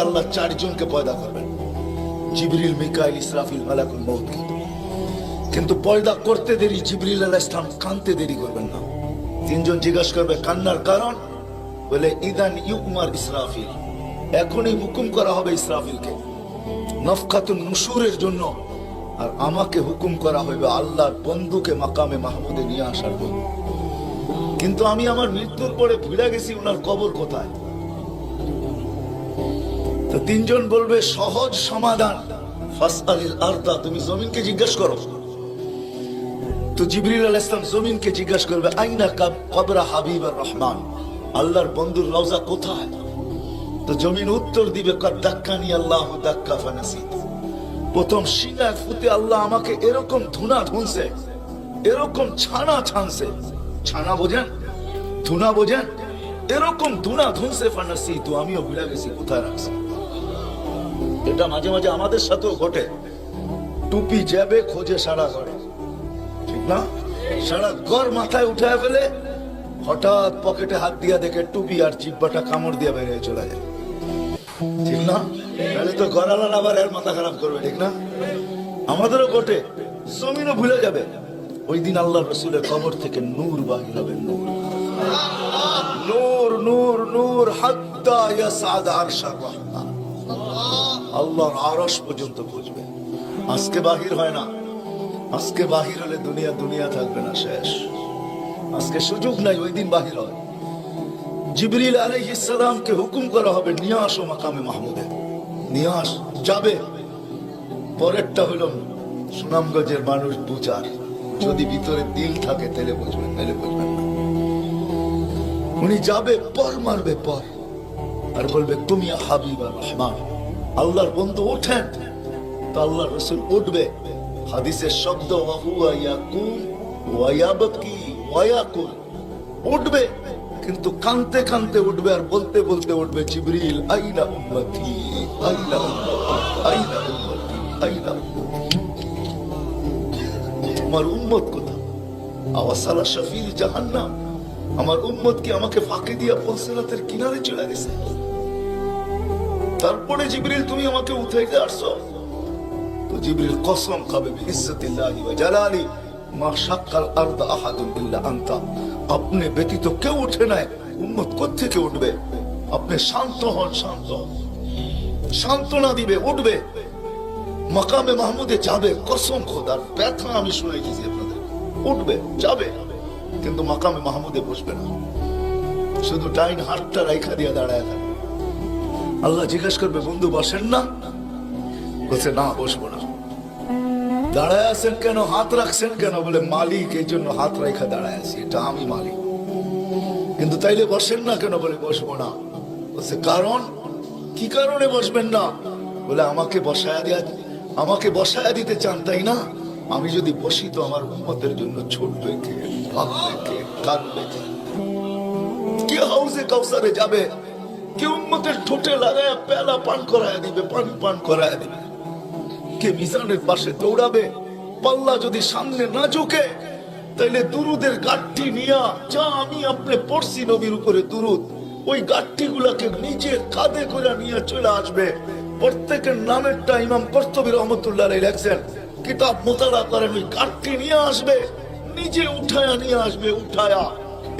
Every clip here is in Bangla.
আল্লাহ চারজনকে পয়দা করবেন। জিবরিল, মিকাইল, ইসরাফিল, মালাকুল কিন্তু। পয়দা করতে দেরি, জিবরিল ইসলাম কানতে দেরি করবেন না। তিনজন জিজ্ঞাসা করবে, কান্নার কারণ? বলে, ইদান ইউকুমার ইসরাফিল। এখনই হুকুম করা হবে ইসরাফিলকে। নফকাতুন নুসুরের জন্য। আর আমাকে হুকুম করা হইবে আল্লাহর বন্ধুকে মাকামে মাহমুদে নিয়ে আসার জন্য। কিন্তু আমি আমার মৃত্যুর পরে ভুলে গেছি ওনার কবর কোথায়? তো তিনজন বলবে, সহজ সমাধান। তুমি জমিনকে জিজ্ঞেস করো। তো জিবরিল আলাইহিস সালাম জমিনকে জিজ্ঞেস করবে, আইনা কাব কবরা হাবিবার রহমান? আল্লাহর বন্ধুর রওজা কোথায়? তো জমিন উত্তর দিবে আল্লাহ দাক্কা প্রথম ফুতে আল্লাহ আমাকে এরকম ধুনা ধুনছে, এরকম ছানা ছানছে। ছানা বোঝেন? ধুনা বোঝেন? এরকম ধুনা ধুনসে ফানাসি তো আমিও ভুলে গেছি কোথায় রাখছি? এটা মাঝে মাঝে আমাদের সাথেও ঘটে। টুপি যাবে খোঁজে সারা ঘরে। ঠিক না? সারা ঘর মাথায় উঠায় ফেলে, হঠাৎ পকেটে হাত দিয়া দেখে টুপি আর জিব্বাটা কামড় দিয়ে বেরিয়ে চলে যায়। ঠিক না? তাহলে তো গড়ালা আবার এর মাথা খারাপ করবে, ঠিক না? আমাদেরও ঘটে। জমিনও ভুলে যাবে। ওই দিন আল্লাহ রসুলের কবর থেকে নূর বাহির হবে নূর। নূর নূর নূর আল্লাহর আরশ পর্যন্ত বুঝবে আজকে বাহির হয় না। আজকে বাহির হলে দুনিয়া দুনিয়া থাকবে না, শেষ। আজকে সুযোগ নাই, ওই দিন বাহির হয়। জিবরিল সালামকে হুকুম করা হবে, নিয়ে আসো মাকামে মাহমুদে। নিয়ে আস, যাবে। পরেরটা হলো সুনামগঞ্জের মানুষ বুচার। যদি ভিতরে দিল থাকে তাহলে বুঝবেন তাহলে বুঝবেন। উনি যাবে, পর মারবে, পর। আর বলবে, তুমি হাবিবা রহমান, আল্লাহর বন্ধু, ওঠেন। তো আল্লাহ রসুল উঠবে। হাদিসের শব্দ উঠবে, কিন্তু কানতে কানতে উঠবে আর বলতে বলতে উঠবে, জিবরিল, আইনা উম্মতি আইনা উম্মতি আইনা উম্মতি, আইনা আমার উম্মত কোথা আওয়াসালা শফিল জাহান্নাম। আমার উম্মত কি আমাকে ফাঁকি দিয়া পলসেরাতের কিনারে চলে গেছে। তারপরে জিবরিল, তুমি আমাকে উঠাইতে আসছো। তো জিবরিল কসম খাবে ওয়া জালালি। মা শাক্কাল আরদ আহাদুন ইল্লা আনতা। আপনি ব্যতীত কেউ উঠে নাই। উম্মত কোত্থেকে উঠবে? আপনি শান্ত হন, শান্ত। সান্ত্বনা দিবে, উঠবে। মাকামে মাহমুদে যাবে। কসম খোদার ব্যথা আমি শুনে গেছি আপনাদের। উঠবে, যাবে। কিন্তু মাকামে মাহমুদে বসবে না। শুধু ডাইন হাতটা রাইখা দিয়ে দাঁড়ায় থাকবে আল্লাহ জিজ্ঞেস করবে, বন্ধু, বসেন না? বলছে, না, বসবো না। দাঁড়ায় আছেন কেন? হাত রাখছেন কেন? বলে, মালিক, এই জন্য হাত রেখা দাঁড়ায় আছি। এটা আমি মালিক। কিন্তু তাইলে বসেন না কেন? বলে, বসবো না। বলছে, কারণ? কি কারণে বসবেন না? বলে, আমাকে বসায়া দেয়া, আমাকে বসায়া দিতে চান, তাই না? আমি যদি বসি তো আমার উন্মতের জন্য ছুটবে কে ভাববে কে হাউসে কাউসারে যাবে? কে উন্মতের ঠোঁটে লাগায় পেলা পান করায় দিবে, পানি করায় দিবে? কে মিজানের পাশে দৌড়াবে? পাল্লা যদি সামনে না ঝুঁকে, তাইলে দুরুদের গাঠটি নিয়া, যা আমি আপনি পড়ছি নবীর উপরে দুরুদ, ওই গাঠটি গুলাকে নিজের কাঁধে করে নিয়ে চলে আসবে। প্রত্যেকের নামেরটা ইমাম কর্তবী রহমতুল্লাহ লেখছেন। কিতাব মোতালা করেন ওই গাঠটি নিয়ে আসবে, নিজে উঠায়া নিয়ে আসবে, উঠায়া।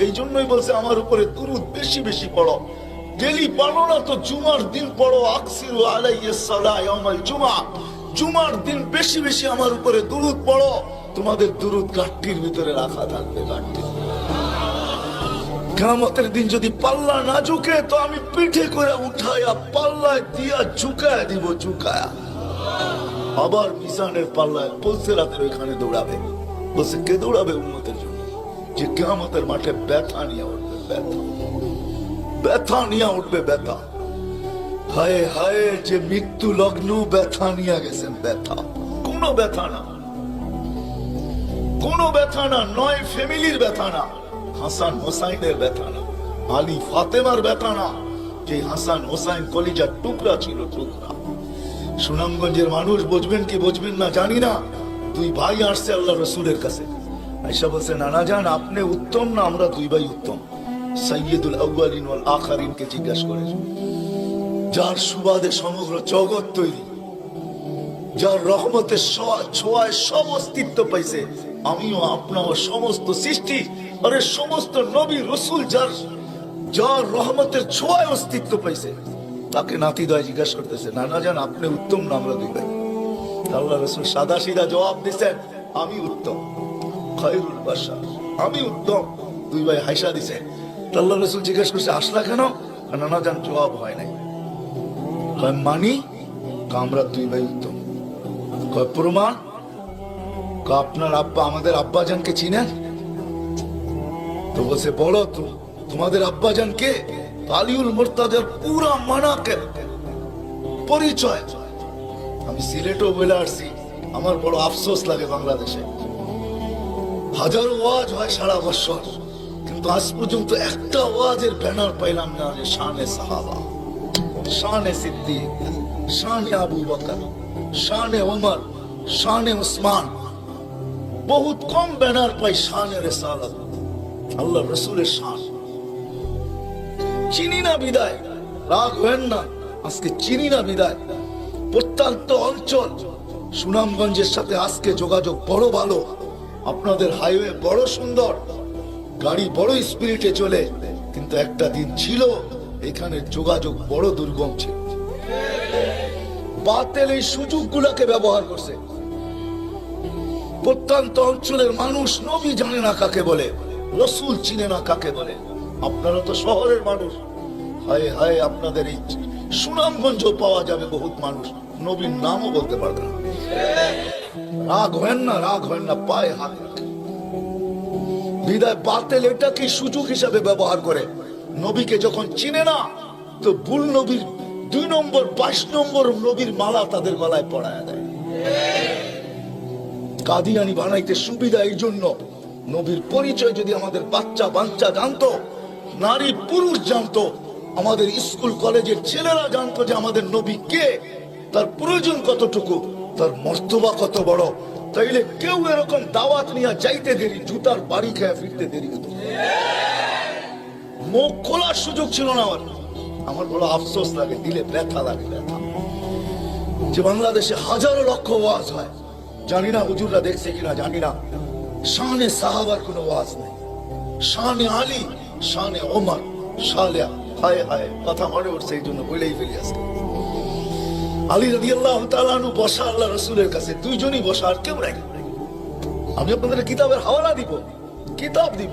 এই জন্যই বলছে, আমার উপরে দুরুদ বেশি বেশি পড়ো। ডেলি পড়ো না তো জুমার দিন পড়ো, আকসিরু জুমা। জুমার দিন বেশি বেশি আমার উপরে দুরুদ পড়ো। তোমাদের দুরুদ কাঠটির ভিতরে রাখা থাকবে গাঠটি কেমতের দিন যদি পাল্লা না ঝুঁকে, তো আমি পিঠে করে উঠাইয়া পাল্লায় দিয়া ঝুঁকায় দিব, ঝুঁকায়া। আবার মিজানের পাল্লায় পলসে রাতের ওইখানে দৌড়াবে। বলছে, কে দৌড়াবে উন্নতের জন্য? যে কেমতের মাঠে ব্যথা নিয়ে উঠবে, ব্যথা। ব্যথা নিয়ে উঠবে, ব্যথা। হায় হায়, যে মৃত্যু লগ্ন ব্যথা নিয়ে গেছেন, ব্যথা। কোনো ব্যথা না। কোনো ব্যথা না, নয় ফ্যামিলির ব্যথা না। হাসান হোসাইনের ব্যথা না। আলী ফাতেমার ব্যথা না। যে হাসান হোসাইন কলিজার টুকরা ছিল, টুকরা। সুনামগঞ্জের মানুষ বুঝবেন কি বুঝবেন না জানি না। দুই ভাই আসছে আল্লাহ রসুলের কাছে। আইসা বলছে, নানা জান, আপনি উত্তম না আমরা দুই ভাই উত্তম? আউ্বালিন ওয়াল জিজ্ঞাসা যার সুবাদে সমগ্র জগৎ তৈরি, যার রহমতের ছোঁয়ায় সব অস্তিত্ব পাইছে, আমিও সমস্ত সৃষ্টি, আরে সমস্ত নবী রসুল যার যার রহমতের ছোঁয়ায় অস্তিত্ব পাইছে। তাকে নাতি দয় জিজ্ঞাসা করতেছে না না জান, আপনি উত্তম না আমরা দুই ভাই? আল্লাহ রসুল সাদা সিধা জবাব দিচ্ছেন আমি উত্তম, খয়রুল বাসা আমি উত্তম। দুই ভাই হাইসা দিছে। আল্লাহ রসুল জিজ্ঞাসা করছে, আসলা কেন? নানা জান জবাব হয় নাই। কয়, মানি আমরা দুই ভাই উত্তম। কয়, প্রমাণ আপনার আব্বা আমাদের আব্বাজানকে চিনেন? তো বলছে, বলো, তো, তোমাদের আব্বাজান কে? আলিউল মোর্তাদের পুরা মানাকে। পরিচয়। আমি সিলেটও বলে আসছি, আমার বড় আফসোস লাগে বাংলাদেশে। হাজারো ওয়াজ হয় সারা বছর, কিন্তু আজ পর্যন্ত একটা ওয়াজের ব্যানার পাইলাম না যে শানে সাহাবা, শানে সিদ্দিক, শানে আবু বকর, শানে ওমর, শানে ওসমান বহুত কম ব্যানার পাই শানে রেসালত। আল্লাহ রসুলের শান। চিনি না বিদায়। রাগ হেন না, আজকে চিনি না বিদায়। প্রত্যন্ত অঞ্চল, সুনামগঞ্জের সাথে আজকে যোগাযোগ বড় ভালো। আপনাদের হাইওয়ে বড় সুন্দর, গাড়ি বড় স্পিরিটে চলে। কিন্তু একটা দিন ছিল, এখানে যোগাযোগ বড় দুর্গম ছিল। বাতেল এই সুযোগগুলোকে ব্যবহার করছে। প্রত্যন্ত অঞ্চলের মানুষ নবী জানে না কাকে বলে, রসুল চিনে না কাকে বলে। আপনারা তো শহরের মানুষ। হায় হায়, আপনাদের এই সুনামগঞ্জ পাওয়া যাবে বহুত মানুষ। নবীর নামও বলতে পারবে না। রাগ হয় না, রাগ হয় না, পায়ে হাত। বিদায় বাতেল এটাকে সুযোগ হিসাবে ব্যবহার করে? নবীকে যখন চিনে না, তো ভুল নবীর দুই নম্বর, বাইশ নম্বর নবীর মালা তাদের গলায় পড়ায় দেয়। কাদিয়ানি বানাইতে সুবিধা এই জন্য। নবীর পরিচয় যদি আমাদের বাচ্চা বাচ্চা জানতো নারী পুরুষ জানতো, আমাদের স্কুল, কলেজের ছেলেরা জানতো যে আমাদের নবী কে, তার প্রয়োজন কতটুকু, তার মর্তবা কত বড়। তাইলে কেউ এরকম দাওয়াত নিয়ে যাইতে দেরি, জুতার বাড়ি খেয়ে ফিরতে দেরি হতো। মুখ খোলার সুযোগ ছিল না আমার। আমার বড় আফসোস লাগে, দিলে ব্যথা লাগে, ব্যথা। যে বাংলাদেশে হাজারো লক্ষ ওয়াজ হয়। জানি না হুজুররা দেখছে কিনা, জানি না। শানে সাহাবার কোনো ওয়াজ নেই। শানে আলী শানে ওমর, শালে হায় হায়, কথা মনে উঠছে এই জন্য বলেই ফেলি আজকে। আলী রবি আল্লাহ তালানু বসা আল্লাহ রসুলের কাছে, দুইজনই বসা আর কেউ নাই। আমি আপনাদের কিতাবের হাওয়ালা দিব, কিতাব দিব।